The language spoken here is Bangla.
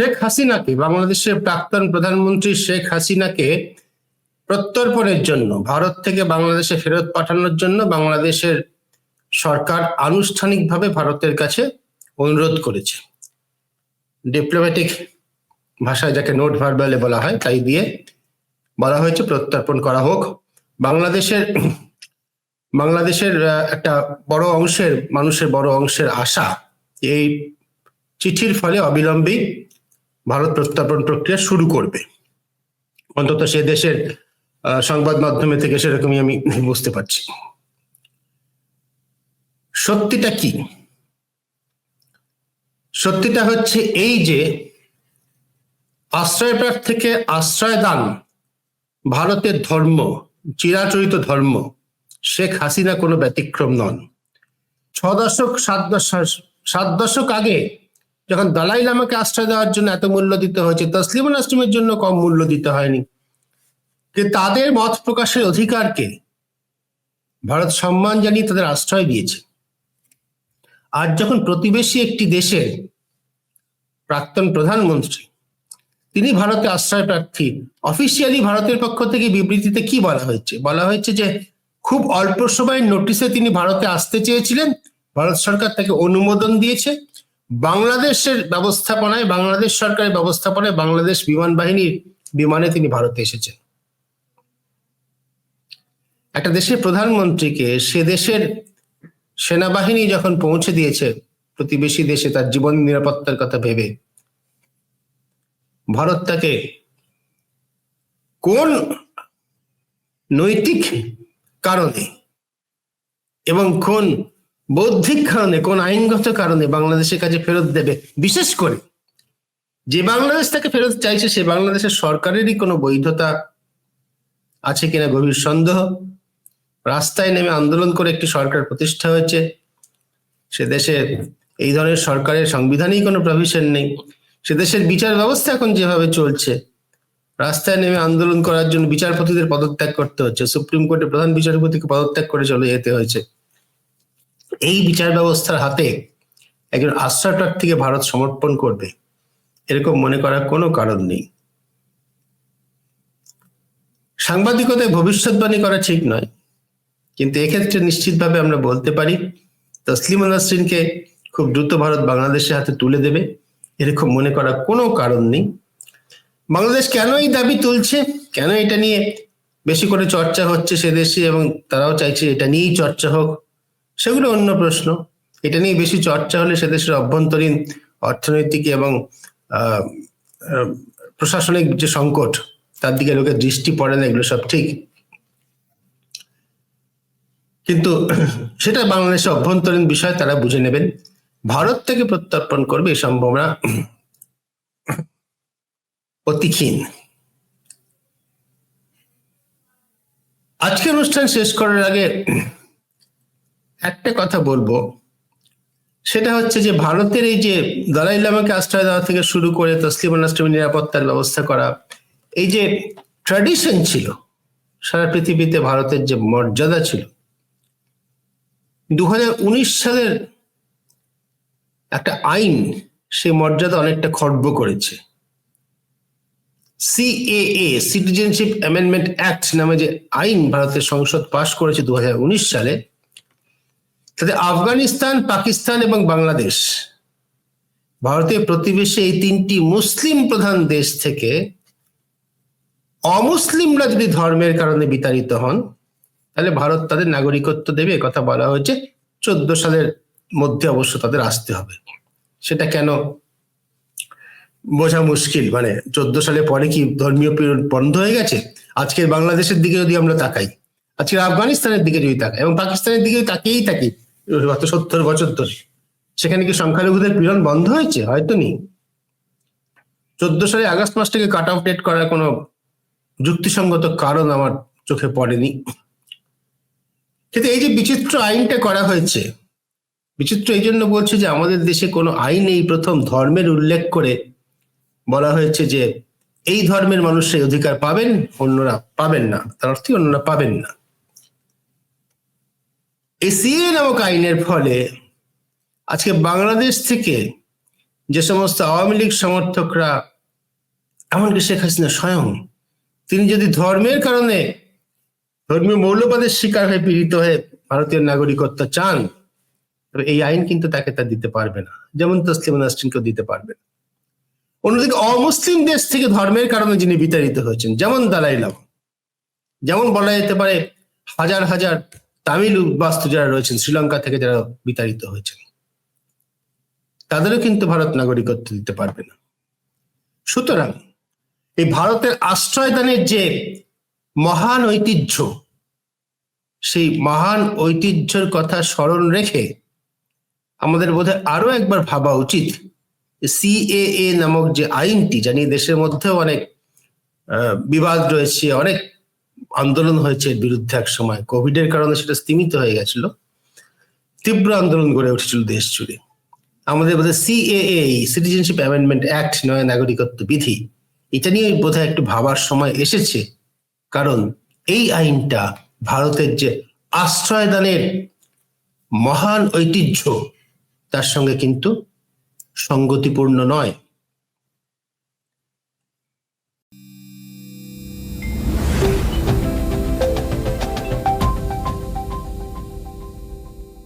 শেখ হাসিনাকে, বাংলাদেশের প্রাক্তন প্রধানমন্ত্রী শেখ হাসিনাকে প্রত্যর্পণের জন্য, ভারত থেকে বাংলাদেশে ফেরত পাঠানোর জন্য বাংলাদেশের সরকার আনুষ্ঠানিকভাবে ভারতের কাছে অনুরোধ করেছে। ডিপ্লোম্যাটিক ভাষায় যাকে নোট ভার্বালে বলা হয়, তাই দিয়ে বলা হয়েছে প্রত্যর্পণ করা হোক। বাংলাদেশের বাংলাদেশের একটা বড় অংশের, মানুষের বড় অংশের আশা, এই চিঠির ফলে অবিলম্বেই ভারত প্রত্যাপন প্রক্রিয়া শুরু করবে। অন্তত সে দেশের সংবাদ মাধ্যমে থেকে সেরকমই আমি বুঝতে পারছি। সত্যিটা কি? সত্যিটা হচ্ছে এই যে আশ্রয় থেকে আশ্রয় দান ভারতের ধর্ম, চিরাচরিত ধর্ম, শেখ হাসিনা কোনো ব্যতিক্রম নন। ছ দশক, সাত দশক সাত দশক আগে যখন দালাই লামাকে আশ্রয় দেওয়ার জন্য এত মূল্য দিতে হয়েছে তসলিমুল আসলিমের জন্য কম মূল্য দিতে হয়নি। কিন্তু তাদের মত প্রকাশের অধিকারকে ভারত সম্মান জানিয়ে তাদের আশ্রয় দিয়েছে। আজ যখন প্রতিবেশী একটি দেশের প্রাক্তন প্রধানমন্ত্রী, তিনি ভারতে আশ্রয় প্রার্থী, অফিসিয়ালি ভারতের পক্ষ থেকে বিবৃতিতে কি বলা হয়েছে? বলা হয়েছে যে, খুব অল্প সময়ের নোটিশে তিনি ভারতে আসতে চেয়েছিলেন। ভারত সরকার তাকে অনুমোদন দিয়েছে। বাংলাদেশের ব্যবস্থাপনায়, বাংলাদেশ সরকারের ব্যবস্থাপনায় বাংলাদেশ বিমান বাহিনীর বিমানে তিনি ভারতে এসেছেন। একটা দেশের প্রধানমন্ত্রীকে সে দেশের সেনাবাহিনী যখন পৌঁছে দিয়েছে, প্রতিবেশী দেশে তার জীবন নিরাপত্তার কথা ভেবে, ভারত তাকে কোন নৈতিক কারণে এবং কোন বৌদ্ধিক কারণে, কোন আইনগত কারণে বাংলাদেশের কাছে ফেরত দেবে, বিশেষ করে যে বাংলাদেশ তাকে ফেরত চাইছে, সে বাংলাদেশের সরকারেরই কোনো বৈধতা আছে কিনা গভীর সন্দেহ। রাস্তায় নেমে আন্দোলন করে একটি সরকার প্রতিষ্ঠা হয়েছে। সে দেশে এই ধরনের সরকারের সংবিধানেই কোনো প্রভিশন নেই। সে দেশের বিচার ব্যবস্থা এখন যেভাবে চলছে, রাস্তায় নেমে আন্দোলন করার জন্য বিচারপতিদের পদত্যাগ করতে হচ্ছে। সুপ্রিম কোর্টের প্রধান বিচারপতিকে পদত্যাগ করে চলে যেতে হয়েছে। এই বিচার ব্যবস্থার হাতে একজন আশ্রয় প্রার্থীকে ভারত সমর্পণ করবে, এরকম মনে করার কোনো কারণ নেই। সাংবাদিকতায় ভবিষ্যৎবাণী করা ঠিক নয়, কিন্তু এক্ষেত্রে নিশ্চিতভাবে আমরা বলতে পারি, তসলিমা নাসরিনকে খুব দ্রুত ভারত বাংলাদেশের হাতে তুলে দেবে, এরকম মনে করার কোনো কারণ নেই। বাংলাদেশ কেন এই দাবি তুলছে? কেন এটা নিয়ে বেশি করে চর্চা হচ্ছে সে দেশে এবং তারাও চাইছে এটা নিয়েই চর্চা হোক? সেগুলো অন্য প্রশ্ন। এটা নিয়ে বেশি চর্চা হলে সে দেশের অভ্যন্তরীণ অর্থনৈতিক এবং প্রশাসনিক যে সংকট, তার দিকে লোকের দৃষ্টি পড়ে না, এগুলো সব ঠিক। কিন্তু সেটা বাংলাদেশের অভ্যন্তরীণ বিষয়, তারা বুঝে নেবেন। ভারত থেকে প্রত্যর্পণ করবে এই সম্ভাবনা অতি ক্ষীণ। আজকে অনুষ্ঠান শেষ করার আগে একটা কথা বলব। সেটা হচ্ছে যে ভারতের এই যে দালাই লামাকে আশ্রয় দেওয়া থেকে শুরু করে তসলিম আসলামের নিরাপত্তার ব্যবস্থা করা, এই যে ট্র্যাডিশন ছিল, সারা পৃথিবীতে ভারতের যে মর্যাদা ছিল দু হাজার উনিশ সালের একটা আইন সেই মর্যাদা অনেকটা খর্ব করেছে। সিএএ সিটিজেনশিপ অ্যামেন্ডমেন্ট অ্যাক্ট নামে যে আইন ভারতের সংসদ পাশ করেছে দু হাজার উনিশ সালে তাতে আফগানিস্তান, পাকিস্তান এবং বাংলাদেশ, ভারতের প্রতিবেশী এই তিনটি মুসলিম প্রধান দেশ থেকে অমুসলিমরা যদি ধর্মের কারণে বিতাড়িত হন, তাহলে ভারত তাদের নাগরিকত্ব দেবে। কথা বলা হয়েছে। চোদ্দ সালের মধ্যে অবশ্য তাদের আসতে হবে। সেটা কেন বোঝা মুশকিল। মানে চোদ্দ সালে পরে কি ধর্মীয় পীড়ন বন্ধ হয়ে গেছে? আজকের বাংলাদেশের দিকে যদি আমরা তাকাই, আজকের আফগানিস্তানের দিকে যদি তাকাই এবং পাকিস্তানের দিকে তাকিয়েই থাকি গত সত্তর বছর ধরে। সেখানে কি সংখ্যালঘুদের পীড়ন বন্ধ হয়েছে? হয়তো নেই। চোদ্দ সালে আগস্ট মাসটাকে কাট অফ ডেট করার কোনো যুক্তিসঙ্গত কারণ আমার চোখে পড়েনি। কিন্তু এই যে বিচিত্র আইনটা করা হয়েছে, বিচিত্র এই জন্য বলছে যে আমাদের দেশে কোনো আইন এই প্রথম ধর্মের উল্লেখ করে বলা হয়েছে যে এই ধর্মের মানুষ সেই অধিকার পাবেন, অন্যরা পাবেন না। তার অর্থে অন্যরা পাবেন না। এই সিএ নামক আইনের ফলে। আজকে বাংলাদেশ থেকে যে সমস্ত আওয়ামী লীগ সমর্থকরা, এমনকি শেখ হাসিনা স্বয়ং, তিনি যদি ধর্মের কারণে ধর্মীয় মৌলবাদের শিকার হয়ে পীড়িত হয়ে ভারতীয় নাগরিকত্ব চান, তবে এই আইন কিন্তু তাকে তা দিতে পারবে না। যেমন তসলিমা নাসরিনকেও দিতে পারবে না। অন্যদিকে অমুসলিম দেশ থেকে ধর্মের কারণে যিনি বিতাড়িত হয়েছেন, যেমন দালাই লামা যেমন বলা যেতে পারে হাজার হাজার তামিল বাস্তু যারা রয়েছেন, শ্রীলঙ্কা থেকে যারা বিতাড়িত হয়েছেন, তাদেরও কিন্তু ভারত নাগরিকত্ব দিতে পারবে না। সুতরাং এই ভারতের আশ্রয়দানের যে মহান ঐতিহ্য, সেই মহান ঐতিহ্যের কথা স্মরণ রেখে আমাদের বোধহয় আরও একবার ভাবা উচিত সিএএ নামক যে আইনটি জানি দেশের মধ্যেও অনেক বিবাদ রয়েছে, অনেক আন্দোলন হয়েছে বিরুদ্ধে এক সময়। কোভিডের কারণে সেটা স্তীমিত হয়ে গেছিল। তীব্র আন্দোলন গড়ে উঠেছিল দেশ জুড়ে। আমাদের বোধহয় সিএএ সিটিজেনশিপ অ্যামেন্ডমেন্ট অ্যাক্ট নয়, নাগরিকত্ব বিধি। এটা নিয়ে বোধহয় একটু ভাবার সময় এসেছে। কারণ এই আইনটা ভারতের যে আশ্রয়দানের মহান ঐতিহ্য, তার সঙ্গে কিন্তু সঙ্গতিপূর্ণ নয়।